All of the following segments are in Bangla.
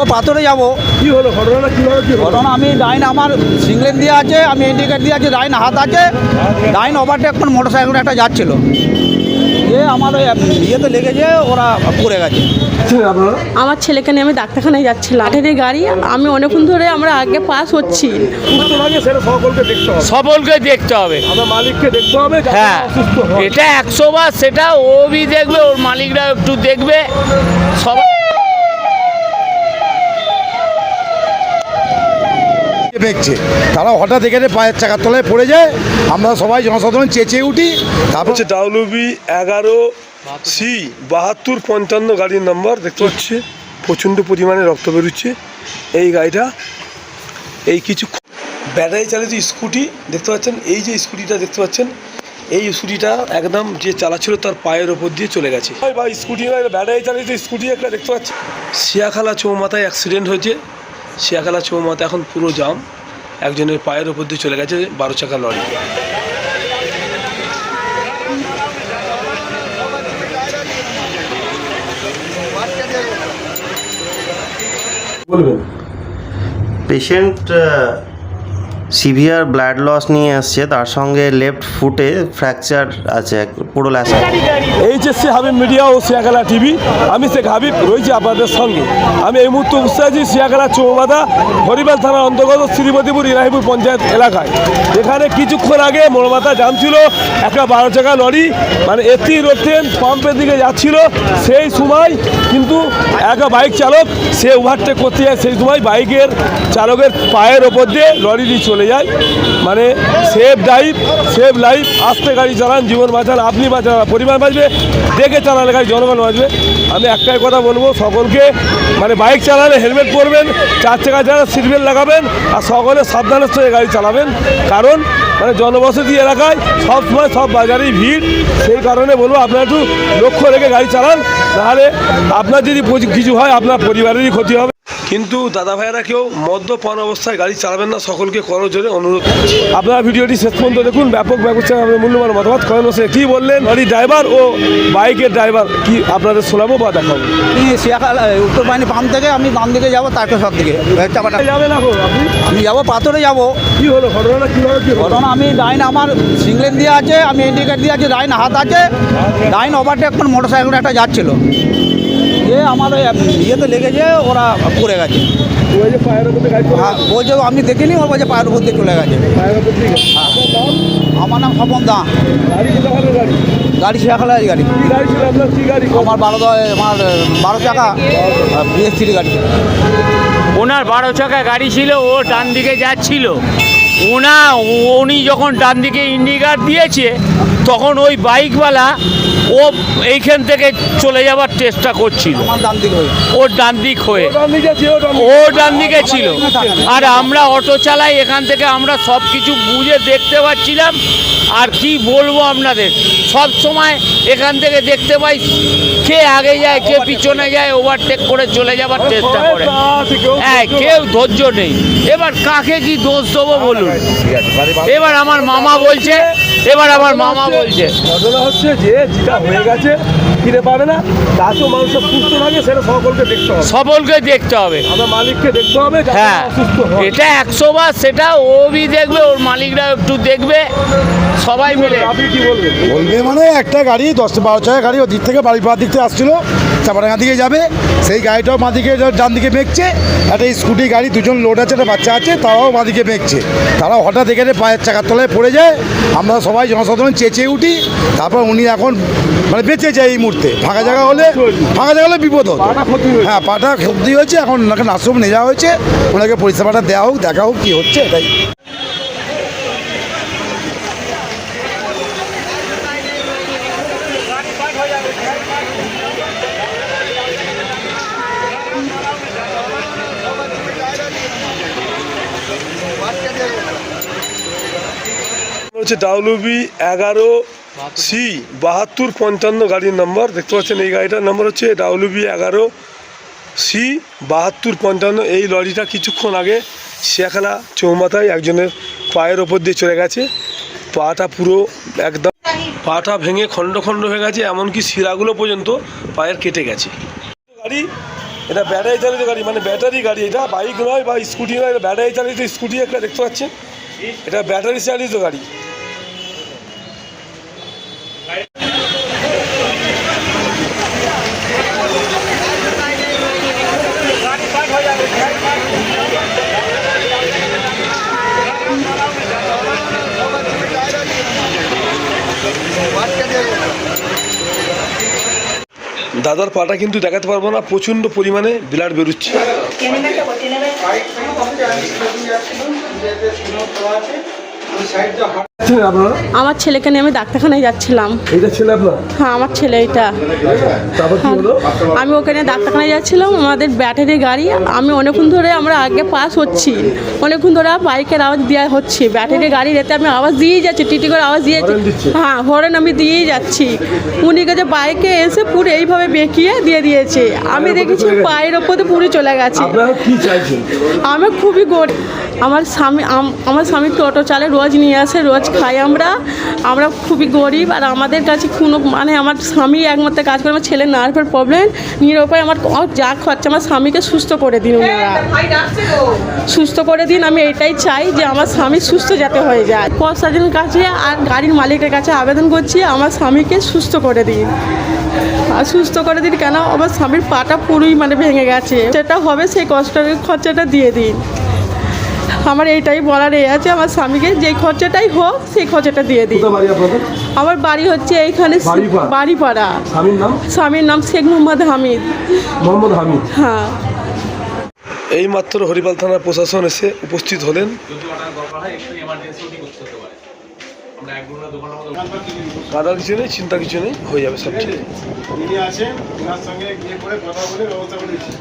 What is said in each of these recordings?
ও পাথরে যাব। কি হলো? ঘটনাটা কীভাবে কি হলো? ঘটনা আমি ডাইন আমার সিংলেন দিয়ে আছে আমি ইন্ডিকেট দিয়ে আছে ডাইন হাত আছে ডাইন ওভারটেক করে মোটর সাইকেল একটা যাচ্ছিল। এ আমার ওই ইয়েতে লেগেছে ওরা পড়ে গেছে। আমার ছেলেকে নিয়ে আমি ডাক্তারখানায় যাচ্ছিলাম। আঠের গাড়ি আমি অনেকক্ষণ ধরে আমরা আগে পাস হচ্ছি। সকলকে দেখতে হবে। সকলকে দেখতে হবে। আমার মালিককে দেখতে হবে হ্যাঁ। এটা একশো বার সেটা ও বি দেখবে ওর মালিকরা একটু দেখবে। সবাই দেখছে। তারা হঠাৎ এখানে পায়ের চাকার তলায় পড়ে যায়। আমরা সবাই জনসাধারণ চেঁচিয়ে উঠি। তারপর হচ্ছে ডাব্লিউবি এগারো সি বাহাত্তর পঞ্চান্ন গাড়ির নাম্বার দেখতে পাচ্ছি? প্রচণ্ড পরিমাণে রক্ত বেরোচ্ছে। এই গাড়িটা এই কিছু ব্যাটারি চালিত স্কুটি দেখতে পাচ্ছেন? এই যে স্কুটিটা দেখতে পাচ্ছেন? এই স্কুটিটা একদম যে চালাচ্ছিল তার পায়ের ওপর দিয়ে চলে গেছে। বা স্কুটি ব্যাটারি চালিত স্কুটি একটা দেখতে পাচ্ছি। শিয়াখালা চৌমাথায় অ্যাক্সিডেন্ট হয়েছে। শিয়াখালা চৌমাথা এখন পুরো জাম। একজনের পায়ের ওপর দিয়ে চলে গেছে বারো চাকা লরি। বলবেন। পেশেন্ট সিভিয়ার ব্লাড লস নিয়ে আসছে, তার সঙ্গে লেফট ফুটে ফ্র্যাকচার আছে, পুরো ল্যাসা এইচএসসি হাবিব মিডিয়া ও সিয়াখালা টিভি, আমি শেখ হাবিব রয়েছি আপনাদের সঙ্গে। আমি এই মুহূর্তে উপস্থিত আছি সিয়াখালা চৌমাথা হরিবাল থানার অন্তর্গত শ্রীমতিপুর ইরাহিপুর পঞ্চায়েত এলাকায়। এখানে কিছুক্ষণ আগে মোড়মাথা জাম ছিল, একটা বারো চাকা লরি মানে এটি রোডটেন পাম্পের দিকে যাচ্ছিল সেই সময়, কিন্তু একটা বাইক চালক, সে ওভারটেক করতে যায়, সেই সময় বাইকের চালকের পায়ের ওপর দিয়ে লরিটি চলে যায়। মানে সেফ ড্রাইভ সেফ লাইফ আস্তে গাড়ি চালান, জীবন বাঁচান, আপনি বাঁচান, পরিবার বাঁচবে, দেখে চালালে গাড়ি, জনগণ বাঁচবে। আমি একটাই কথা বলব, সকলকে মানে বাইক চালালে হেলমেট পরবেন, চার চাকা চালা সিট বেল্ট লাগাবেন, আর সকলে সাবধানের সঙ্গে গাড়ি চালাবেন। কারণ মানে জনবসতি এলাকায় সব সময় সব বাজারেই ভিড়। সেই কারণে বলব, আপনারা একটু লক্ষ্য রেখে গাড়ি চালান তাহলে আপনার যদি কিছু হয়, আপনার পরিবারেরই ক্ষতি হবে। কিন্তু দাদা ভাইয়েরা কেউ মদ্যপান অবস্থায় গাড়ি চালাবেন না সকলকে করো জোরে অনুরোধ। আপনারা ভিডিওটি শেষ পর্যন্ত দেখুন ব্যাপক ব্যবস্থা মূল্যবান মতামত করেন সে কী বললেন গাড়ি ড্রাইভার ও বাইকের ড্রাইভার কি আপনাদের শোনাবো বা দেখাবো? উত্তর বাহিনী পাম্প থেকে আমি বাম দিকে যাব তারকেশ্বর দিকে। চাপাটা যাবেন এখন আপনি? আমি যাব পাথরে যাব। কি হলো ঘটনাটা কীভাবে কি হলো? ঘটনা আমি ডাইন আমার সিংলেন দিয়ে আছে আমি ইন্ডিকেট দিয়ে আছে ডাইন হাত আছে ডাইন ওভারটেক করে মোটর সাইকেল একটা যাচ্ছিল। এ আমার ওই ইয়েতে লেগেছে ওরা পড়ে গেছে। যে হ্যাঁ, বলছে আমি দেখিনি ও বলছে পায়ের উপর দিয়ে চলে গেছে। নাম? আমার নাম স্বপন দা। গাড়ি কোথাকার গাড়ি। আমার বারো আমার বারো চাকা বিএসসির গাড়ি। ওনার বারো চাকা গাড়ি ছিল ও ডান দিকে যাচ্ছিল। ওনা উনি যখন ডান দিকে ইন্ডিকার দিয়েছে তখন ওই বাইকওয়ালা ও এইখান থেকে চলে যাবার চেষ্টা করছিল। ওর ডান দিক হয়ে। ও ডান দিকে ছিল আর আমরা অটো চালাই এখান থেকে আমরা সব কিছু বুঝে দেখতে পাচ্ছিলাম। আর কি বলব আপনাদের? সব সময় এখান থেকে দেখতে পাই কে আগে যায় কে পিছনে যায় ওভারটেক করে চলে যাবার চেষ্টা করে। হ্যাঁ কেউ ধৈর্য নেই। এবার কাকে কি দোষ দেবো বলুন? এবার আমার মামা বলছে এবার আমার মামা বলছে। ঘটনা হচ্ছে যে যেটা হয়ে গেছে ফিরে পাবে না। তাতেও মানুষের সুস্থ থাকে সেটা সকলকে দেখতে হবে। সকলকে দেখতে হবে। আমার মালিককে দেখতে হবে হ্যাঁ। এটা একশো বার সেটা ও বি দেখবে ওর মালিকরা একটু দেখবে। সবাই মিলে। আপনি কি বলবেন? বলবে মানে একটা গাড়ি দশ বারো চাকা গাড়ি ওদিক থেকে বাড়ি পাড়ার দিক থেকে আসছিল চাপাডাঙ্গা দিকে যাবে। সেই গাড়িটাও মা দিকে ডান দিকে মেঘছে। একটা স্কুটি গাড়ি দুজন লোড আছে একটা বাচ্চা আছে তারাও মা দিকে মেঘছে। তারাও হঠাৎ এখানে পায়ের চাকার তলায় পড়ে যায়। আমরা সবাই জনসাধারণ চেঁচিয়ে উঠি। তারপর উনি এখন মানে বেঁচে যায় এই মুহূর্তে। ফাঁকা জায়গা হলে ফাঁকা জায়গা হলে বিপদ হতো। হ্যাঁ পাটা ক্ষতি হয়েছে। এখন ওনাকে নার্সিংহোম নিয়ে যাওয়া হয়েছে। ওনাকে পরিষেবাটা দেওয়া হোক দেখা হোক কী হচ্ছে এটাই। হচ্ছে ডাব্লিউবি এগারো সি বাহাত্তর পঞ্চান্ন গাড়ির নাম্বার। দেখতে পাচ্ছেন এই গাড়িটার নাম্বার হচ্ছে ডাব্লিউবি এগারো সি বাহাত্তর পঞ্চান্ন। এই লরিটা কিছুক্ষণ আগে শিয়াখালা চৌমাথায় একজনের পায়ের ওপর দিয়ে চলে গেছে। পাটা পুরো একদম পাটা ভেঙে খণ্ড খণ্ড হয়ে গেছে এমনকি শিরাগুলো পর্যন্ত পায়ের কেটে গেছে। গাড়ি এটা ব্যাটারি চালিত গাড়ি মানে ব্যাটারি গাড়ি। এটা বাইক নয় বা স্কুটি নয় এটা ব্যাটারি চালিত স্কুটি একটা দেখতে পাচ্ছেন। এটা ব্যাটারি চালিত গাড়ি। দাদার পাটা কিন্তু দেখাতে পারব না প্রচণ্ড পরিমাণে ব্লাড বেরোচ্ছে। আপনারা আমার ছেলেকে নিয়ে আমি ডাক্তারখানায় যাচ্ছিলাম। এইটা ছেলে আপনার? হ্যাঁ আমার ছেলে এটা। হলো? আমি ওখানে ডাক্তারখানায় যাচ্ছিলাম আমাদের ব্যাটারি গাড়ি আমি অনেকক্ষণ ধরে আমরা আগে পাস হচ্ছি। অনেকক্ষণ ধরে বাইকের আওয়াজ দেওয়া হচ্ছে। ব্যাটারি গাড়ি রেতে আমি আওয়াজ দিয়েই যাচ্ছি টিটি করে আওয়াজ দিয়ে হ্যাঁ হরেন আমি দিয়েই যাচ্ছি। উনি কাছে বাইকে এসে পুরো এইভাবে বেঁকিয়ে দিয়ে দিয়েছে। আমি দেখেছি পায়ের ওপরে পুরো চলে গেছে। আমি খুবই গরিব আমার স্বামী আম- আমার স্বামী টোটো চালে রোজ নিয়ে আসে রোজ খাই আমরা। আমরা খুবই গরিব আর আমাদের কাছে কোনো মানে আমার স্বামী একমাত্র কাজ করে আমার ছেলের নার্ভের প্রবলেম নিরুপায় আমার আমার যা খরচা আমার স্বামীকে সুস্থ করে দিন ওনারা। সুস্থ করে দিন আমি এটাই চাই যে আমার স্বামী সুস্থ যাতে হয়ে যায়। প্রশাসনের কাছে আর গাড়ির মালিকের কাছে আবেদন করছি আমার স্বামীকে সুস্থ করে দিন। আর সুস্থ করে দিন কেন? আমার স্বামীর পাটা পুরোই মানে ভেঙে গেছে। যেটা হবে সেই কষ্টের খরচাটা দিয়ে দিন। আমার এইটাই বলার এই আছে আমার স্বামীকে যে খরচাটাই হোক সেই খরচাটা দিয়ে আপনাদের? আমার বাড়ি হচ্ছে এইখানে বাড়িপাড়া? স্বামীর নাম? স্বামীর নাম শেখ মোহাম্মদ হামিদ। মোহাম্মদ হামিদ। হ্যাঁ। এইমাত্র হরিপাল থানার প্রশাসন এসে উপস্থিত হলেন। কাদার কিছু নেই চিন্তা কিছু নেই হয়ে যাবে সব ঠিক। যিনি আছেন ওনার সঙ্গে গিয়ে করে কথা বলে ব্যবস্থা করে দিচ্ছি।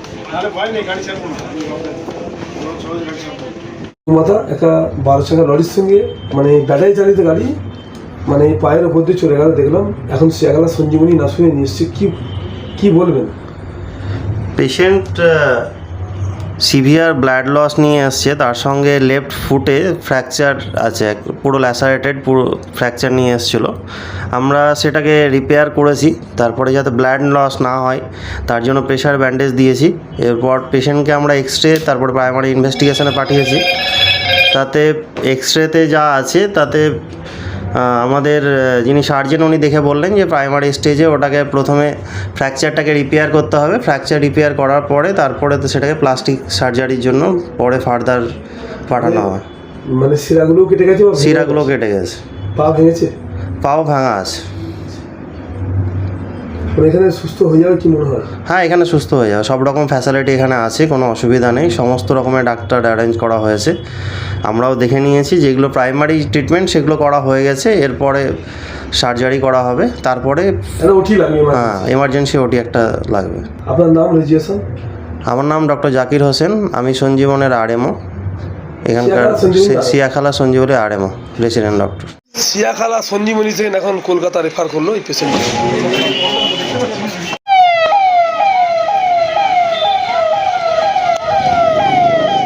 ভয় নেই গাড়ি ছাড়বো না। সহজ গাড়ি ছাড়বো না। মাথা একটা বারো চাকা লরির সঙ্গে মানে ব্যাটারি চালিত গাড়ি মানে পায়ের ওপর দিয়ে চলে গেল, দেখলাম এখন শিয়াগালা সঞ্জীবনী না শুনে নিয়ে এসছে কি কি বলবেন? পেশেন্ট সিভিয়ার ব্লাড লস নিয়ে আসছে তার সঙ্গে লেফট ফুটে ফ্র্যাকচার আছে পুরো ল্যাসারেটেড পুরো ফ্র্যাকচার নিয়ে এসেছিল। আমরা সেটাকে রিপেয়ার করেছি, তারপরে যাতে ব্লাড লস না হয়, তার জন্য প্রেশার ব্যান্ডেজ দিয়েছি। এরপর পেশেন্টকে আমরা এক্স রে তারপরে প্রাইমারি ইনভেস্টিগেশনে পাঠিয়েছি। তাতে এক্স রেতে যা আছে, তাতে আমাদের যিনি সার্জেন উনি দেখে বললেন যে প্রাইমারি স্টেজে ওটাকে প্রথমে ফ্র্যাকচারটাকে রিপেয়ার করতে হবে। ফ্র্যাকচার রিপেয়ার করার পরে তারপরে তো সেটাকে প্লাস্টিক সার্জারির জন্য পরে ফার্দার পাঠানো হয় মানে শিরাগুলো কেটে গেছে শিরাগুলো কেটে গেছে। পা ভেঙেছে? পাও ভাঙা আছে। মানে এখানে সুস্থ হয়ে যাবে কি মনে হয়? হ্যাঁ এখানে সুস্থ হয়ে যাবে। সব রকম ফ্যাসিলিটি এখানে আছে কোনো অসুবিধা নেই। সমস্ত রকমের ডাক্তার অ্যারেঞ্জ করা হয়েছে। আমরাও দেখে নিয়েছি যেগুলো প্রাইমারি ট্রিটমেন্ট সেগুলো করা হয়ে গেছে। এরপরে সার্জারি করা হবে। তারপরে মানে। হ্যাঁ এমার্জেন্সি ওটি একটা লাগবে। আপনার নাম রেজিস্ট্রেশন? আমার নাম ডক্টর জাকির হোসেন। আমি সঞ্জীবনের আরএমও এখানকার Siakhala সঞ্জীবনের RMO resident doctor Siakhala Sanjeevani থেকে এখন কলকাতা রেফার করল এই পেশেন্টকে